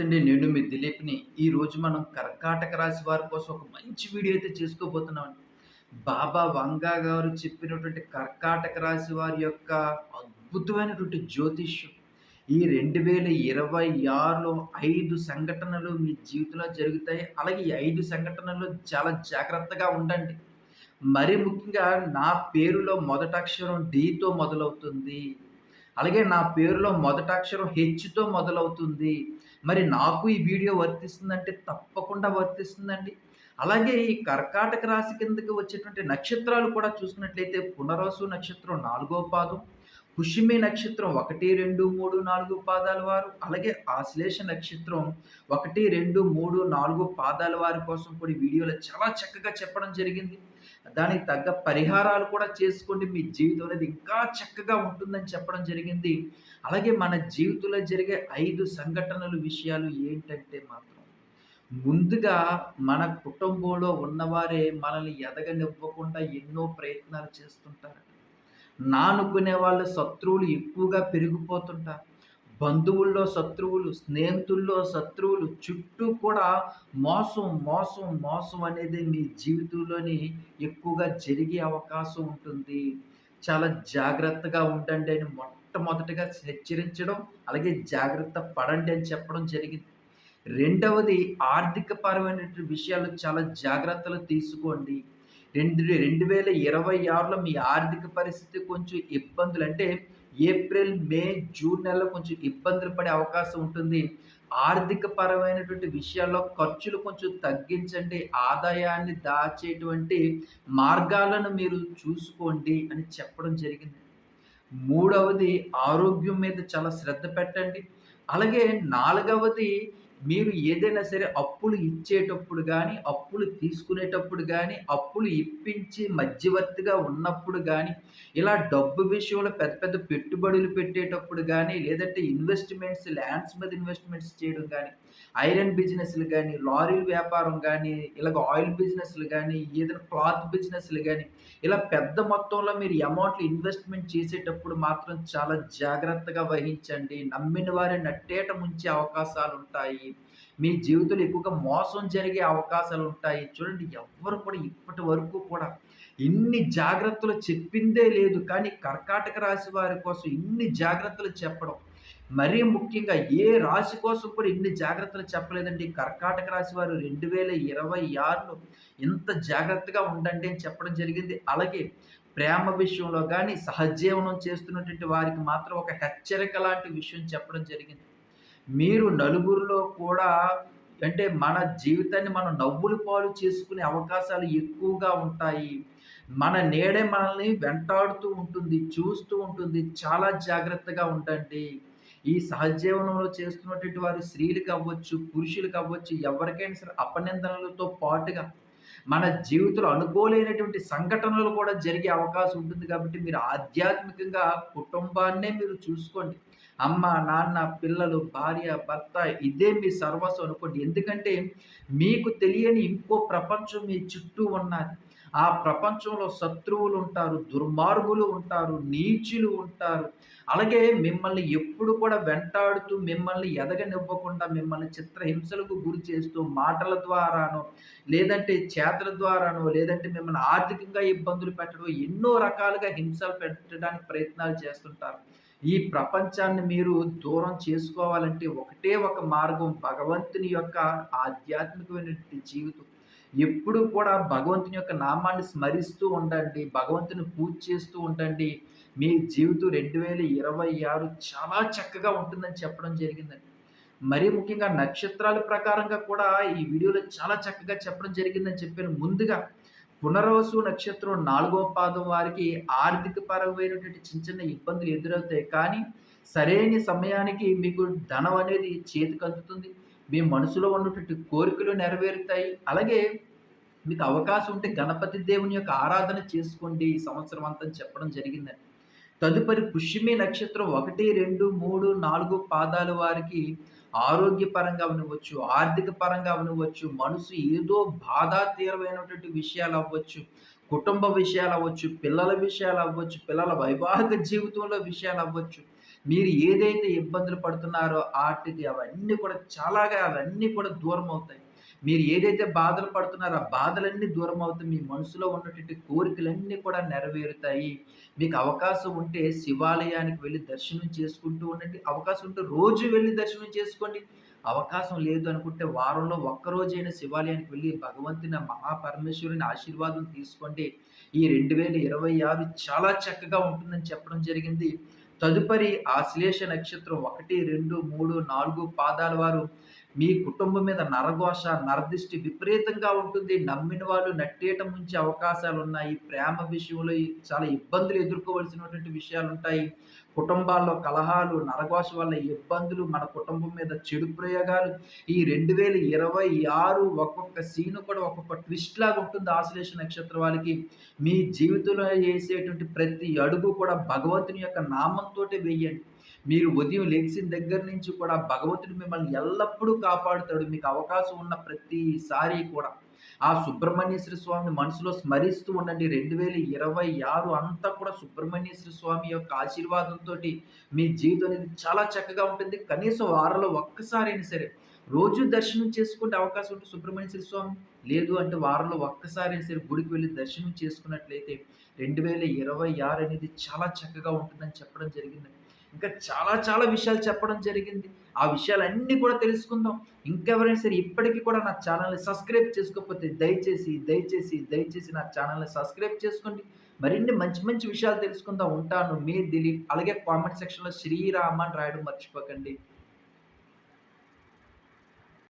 నమస్తే అండి నేను మీ దిలీప్ని. ఈరోజు మనం కర్కాటక రాశి వారి కోసం ఒక మంచి వీడియో అయితే చేసుకోబోతున్నాం బాబా వంగా గారు చెప్పినటువంటి కర్కాటక రాశి వారి యొక్క అద్భుతమైనటువంటి జ్యోతిష్యం. ఈ రెండు వేల ఇరవై ఆరులో ఐదు సంఘటనలు మీ జీవితంలో జరుగుతాయి. అలాగే ఈ ఐదు సంఘటనలు చాలా జాగ్రత్తగా ఉండండి. మరి ముఖ్యంగా నా పేరులో మొదట అక్షరం డితో మొదలవుతుంది. అలాగే నా పేరులో మొదట అక్షరం హెచ్తో మొదలవుతుంది. మరి నాకు ఈ వీడియో వర్తిస్తుందంటే తప్పకుండా వర్తిస్తుందండి. అలాగే ఈ కర్కాటక రాశి కిందకి వచ్చేటువంటి నక్షత్రాలు కూడా చూసుకున్నట్లయితే పునరసు నక్షత్రం నాలుగో పాదం పుష్యమి నక్షత్రం ఒకటి రెండు మూడు నాలుగు పాదాల వారు అలాగే ఆశ్లేష నక్షత్రం ఒకటి రెండు మూడు నాలుగు పాదాల వారి కోసం కూడా వీడియోలో చాలా చక్కగా చెప్పడం జరిగింది. దానికి తగ్గ పరిహారాలు కూడా చేసుకోండి. మీ జీవితం అనేది ఇంకా చక్కగా ఉంటుందని చెప్పడం జరిగింది. అలాగే మన జీవితంలో జరిగే ఐదు సంఘటనలు విషయాలు ఏంటంటే మాత్రం ముందుగా మన కుటుంబంలో ఉన్నవారే మనల్ని ఎదగనివ్వకుండా ఎన్నో ప్రయత్నాలు చేస్తుంటారు. నానుకునే వాళ్ళ శత్రువులు ఎక్కువగా పెరిగిపోతుంటారు. బంధువుల్లో శత్రువులు స్నేహితుల్లో శత్రువులు చుట్టూ కూడా మోసం మోసం మోసం అనేది మీ జీవితంలోని ఎక్కువగా జరిగే అవకాశం ఉంటుంది. చాలా జాగ్రత్తగా ఉండండి అని మొట్టమొదటిగా హెచ్చరించడం అలాగే జాగ్రత్త పడండి అని చెప్పడం జరిగింది. రెండవది ఆర్థిక పరమైనటువంటి విషయాలు చాలా జాగ్రత్తలు తీసుకోండి. రెండు రెండు వేల ఇరవై ఆరులో మీ ఆర్థిక పరిస్థితి కొంచెం ఇబ్బందులు అంటే ఏప్రిల్ మే జూన్ నెలలో కొంచెం ఇబ్బందులు పడే అవకాశం ఉంటుంది. ఆర్థిక పరమైనటువంటి విషయాల్లో ఖర్చులు కొంచెం తగ్గించండి. ఆదాయాన్ని దాచేటువంటి మార్గాలను మీరు చూసుకోండి అని చెప్పడం జరిగింది. మూడవది ఆరోగ్యం మీద చాలా శ్రద్ధ పెట్టండి. అలాగే నాలుగవది మీరు ఏదైనా సరే అప్పులు ఇచ్చేటప్పుడు కానీ అప్పులు తీసుకునేటప్పుడు కానీ అప్పులు ఇప్పించి మధ్యవర్తిగా ఉన్నప్పుడు కానీ ఇలా డబ్బు విషయంలో పెద్ద పెద్ద పెట్టుబడులు పెట్టేటప్పుడు కానీ లేదంటే ఇన్వెస్ట్మెంట్స్ ల్యాండ్స్ మీద ఇన్వెస్ట్మెంట్స్ చేయడం కానీ ఐరన్ బిజినెస్లు కానీ లారీల వ్యాపారం కానీ ఇలాగ ఆయిల్ బిజినెస్లు కానీ ఏదైనా క్లాత్ బిజినెస్లు కానీ ఇలా పెద్ద మొత్తంలో మీరు అమౌంట్లు ఇన్వెస్ట్మెంట్ చేసేటప్పుడు మాత్రం చాలా జాగ్రత్తగా వహించండి. నమ్మిన వారిని నట్టేట ముంచే అవకాశాలు ఉంటాయి మీ జీవితంలో ఎక్కువగా మోసం జరిగే అవకాశాలు ఉంటాయి. చూడండి ఎవ్వరు కూడా ఇప్పటి వరకు కూడా ఇన్ని జాగ్రత్తలు చెప్పిందే లేదు. కానీ కర్కాటక రాశి వారి కోసం ఇన్ని జాగ్రత్తలు చెప్పడం మరీ ముఖ్యంగా ఏ రాశి కోసం కూడా ఇన్ని జాగ్రత్తలు చెప్పలేదండి. కర్కాటక రాశి వారు రెండు వేల ఇరవై ఆరులో ఇంత జాగ్రత్తగా ఉండండి అని చెప్పడం జరిగింది. అలాగే ప్రేమ విషయంలో కానీ సహజీవనం చేస్తున్నటువంటి వారికి మాత్రం ఒక హెచ్చరిక లాంటి విషయం చెప్పడం జరిగింది. మీరు నలుగురిలో కూడా అంటే మన జీవితాన్ని మనం నవ్వులు పాలు చేసుకునే అవకాశాలు ఎక్కువగా ఉంటాయి. మన నేడే మనల్ని వెంటాడుతూ ఉంటుంది చూస్తూ ఉంటుంది. చాలా జాగ్రత్తగా ఉండండి. ఈ సహజీవనంలో చేస్తున్నటువంటి వారు స్త్రీలు అవ్వచ్చు పురుషులు అవ్వచ్చు ఎవరికైనా సరే అపనిందనలతో పాటుగా మన జీవితంలో అనుకోలేనటువంటి సంఘటనలు కూడా జరిగే అవకాశం ఉంటుంది కాబట్టి మీరు ఆధ్యాత్మికంగా కుటుంబాన్నే మీరు చూసుకోండి. అమ్మ నాన్న పిల్లలు భార్య భర్త ఇదే మీ సర్వస్వం అనుకోండి. ఎందుకంటే మీకు తెలియని ఇంకో ప్రపంచం మీ చుట్టూ ఉన్నది. ఆ ప్రపంచంలో శత్రువులు ఉంటారు దుర్మార్గులు ఉంటారు నీచులు ఉంటారు. అలాగే మిమ్మల్ని ఎప్పుడు కూడా వెంటాడుతూ మిమ్మల్ని ఎదగనివ్వకుండా మిమ్మల్ని చిత్రహింసలకు గురి చేస్తూ మాటల ద్వారానో లేదంటే చేతల ద్వారానో లేదంటే మిమ్మల్ని ఆర్థికంగా ఇబ్బందులు పెట్టడం ఎన్నో రకాలుగా హింసలు పెట్టడానికి ప్రయత్నాలు చేస్తుంటారు. ఈ ప్రపంచాన్ని మీరు దూరం చేసుకోవాలంటే ఒకటే ఒక మార్గం భగవంతుని యొక్క ఆధ్యాత్మికమైన జీవితం. ఎప్పుడు కూడా భగవంతుని యొక్క నామాన్ని స్మరిస్తూ ఉండండి భగవంతుని పూజ చేస్తూ ఉండండి. మీ జీవితం రెండు వేల ఇరవై ఆరు చాలా చక్కగా ఉంటుందని చెప్పడం జరిగిందండి. మరీ ముఖ్యంగా నక్షత్రాల ప్రకారంగా కూడా ఈ వీడియోలో చాలా చక్కగా చెప్పడం జరిగిందని చెప్పాను. ముందుగా పునర్వసు నక్షత్రం నాలుగో పాదం వారికి ఆర్థిక పరమైనటువంటి చిన్న చిన్న ఇబ్బందులు ఎదురవుతాయి. కానీ సరైన సమయానికి మీకు ధనం అనేది చేతికి అందుతుంది. మీ మనసులో ఉన్నటువంటి కోరికలు నెరవేరుతాయి. అలాగే మీకు అవకాశం ఉంటే గణపతి దేవుని యొక్క ఆరాధన చేసుకోండి ఈ సంవత్సరం అంతా చెప్పడం జరిగిందండి. తదుపరి పుష్యమి నక్షత్రం ఒకటి రెండు మూడు నాలుగు పాదాల వారికి ఆరోగ్యపరంగా అవ్వచ్చు ఆర్థిక పరంగా అవ్వవచ్చు మనసు ఏదో బాధాతీరమైనటువంటి విషయాలు అవ్వచ్చు కుటుంబ విషయాలు అవ్వచ్చు పిల్లల విషయాలు అవ్వచ్చు పిల్లల వైవాహిక జీవితంలో విషయాలు అవ్వచ్చు మీరు ఏదైతే ఇబ్బందులు పడుతున్నారో వాటికి అవన్నీ కూడా చాలాగా అవన్నీ కూడా దూరం అవుతాయి. మీరు ఏదైతే బాధలు పడుతున్నారో ఆ బాధలన్నీ దూరం అవుతాయి. మీ మనసులో ఉన్నటువంటి కోరికలన్నీ కూడా నెరవేరుతాయి. మీకు అవకాశం ఉంటే శివాలయానికి వెళ్ళి దర్శనం చేసుకుంటూ ఉండండి. అవకాశం ఉంటే రోజు వెళ్ళి దర్శనం చేసుకోండి. అవకాశం లేదు అనుకుంటే వారంలో ఒక్కరోజైనా శివాలయానికి వెళ్ళి భగవంతుని మహాపరమేశ్వరుని ఆశీర్వాదం తీసుకోండి. ఈ 2026 చాలా చక్కగా ఉంటుందని చెప్పడం జరిగింది. తదుపరి ఆశ్లేష నక్షత్రం 1, 2, 3, 4 పాదాల వారు మీ కుటుంబం మీద నరఘోష, నరదిష్టి విపరీతంగా ఉంటుంది. నమ్మిన వాళ్ళు నట్టేయటం నుంచి అవకాశాలు ఉన్నాయి ప్రేమ విషయంలో చాలా ఇబ్బందులు ఎదుర్కోవాల్సినటువంటి విషయాలుంటాయి. కుటుంబాల్లో కలహాలు, నరఘోష వల్ల ఇబ్బందులు, మన కుటుంబం మీద చెడు ప్రయోగాలు ఈ 2026 ఒక్కొక్క సీను కూడా ఒక్కొక్క ట్విస్ట్ లాగా ఉంటుంది ఆశ్లేష నక్షత్ర వాళ్ళకి. మీ జీవితంలో చేసేటువంటి ప్రతి అడుగు కూడా భగవంతుని యొక్క నామంతో వేయండి మీరు ఉదయం లేచిన దగ్గర నుంచి కూడా భగవంతుడు మిమ్మల్ని ఎల్లప్పుడూ కాపాడుతాడు. మీకు అవకాశం ఉన్న ప్రతిసారి కూడా. ఆ సుబ్రహ్మణ్యేశ్వర స్వామిని మనసులో స్మరిస్తూ ఉండండి. 2026 అంతా కూడా సుబ్రహ్మణ్యేశ్వర స్వామి యొక్క ఆశీర్వాదంతో మీ జీవితం అనేది చాలా చక్కగా ఉంటుంది. కనీసం వారంలో ఒక్కసారైనా సరే రోజు దర్శనం చేసుకుంటే అవకాశం ఉంటుంది సుబ్రహ్మణ్యేశ్వర స్వామి లేదు అంటే వారంలో ఒక్కసారైనా సరే గుడికి వెళ్ళి దర్శనం చేసుకున్నట్లయితే 2026 అనేది చాలా చక్కగా ఉంటుందని చెప్పడం జరిగిందండి. ఇంకా చాలా చాలా విషయాలు చెప్పడం జరిగింది. ఆ విషయాలన్నీ కూడా తెలుసుకుందాం. ఇంకెవరైనా సరే ఇప్పటికీ కూడా నా ఛానల్ని సబ్స్క్రైబ్ చేసుకోకపోతే దయచేసి, దయచేసి, దయచేసి నా ఛానల్ని సబ్స్క్రైబ్ చేసుకోండి. మరిన్ని మంచి మంచి విషయాలు తెలుసుకుందాం. ఉంటాను. మీ దిలీప్. అలాగే కామెంట్ సెక్షన్‌లో శ్రీరామ అని రాయడం మర్చిపోకండి.